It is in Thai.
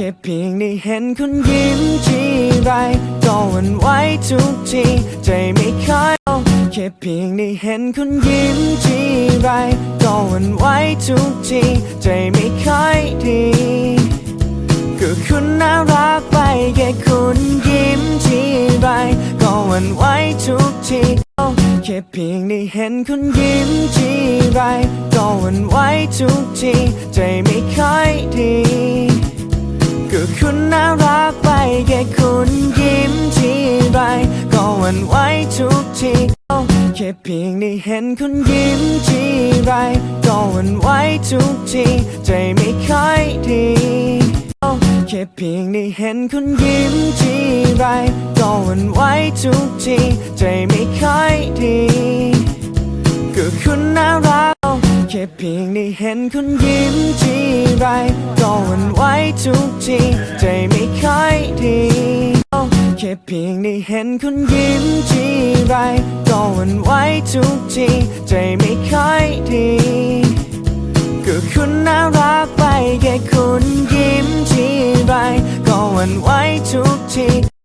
ค่เพียงได้เห็นคุณยิ้มทีไรก็หวันไหวทุกที ใจไม่ค่อยเอาแค่เพียงได้เห็นคุณยิ้มทีไรก็หวันไหวทุกที ใจไม่ค่อยดีก็คุณน่ารักไปแค่คุณยิ้มทีไรก็หวันไหวทุกทีแค่เพียงได้เห็นคุณยิ้มทีไรก็หวันไหวทุกที ใจไม่ค่อยดี น่ารักไปแค่คุณยิ้มทีไร ก็หวั่นไหวทุกทีแค่เพียงได้เห็นคุณยิ้มทีไร ก็หวั่นไหวทุกที ใจไม่ค่อยดีแค่เพียงได้เห็นคุณยิ้มทีไร ก็หวั่นไหวทุกที ใจไม่ค่อยดี ก็คุณน่ารัก แค่เพียงได้เห็นคนยิ้มทีไรก็หวั่นไหวทุกทีใจไม่ค่อยดีแค่เพียงได้เห็นคนยิ้มทีไรก็หวั่นไหวทุกทีใจไม่ค่อยดีก็คุณน่ารักไปแค่คุณยิ้มทีไรก็หวั่นไหวทุกที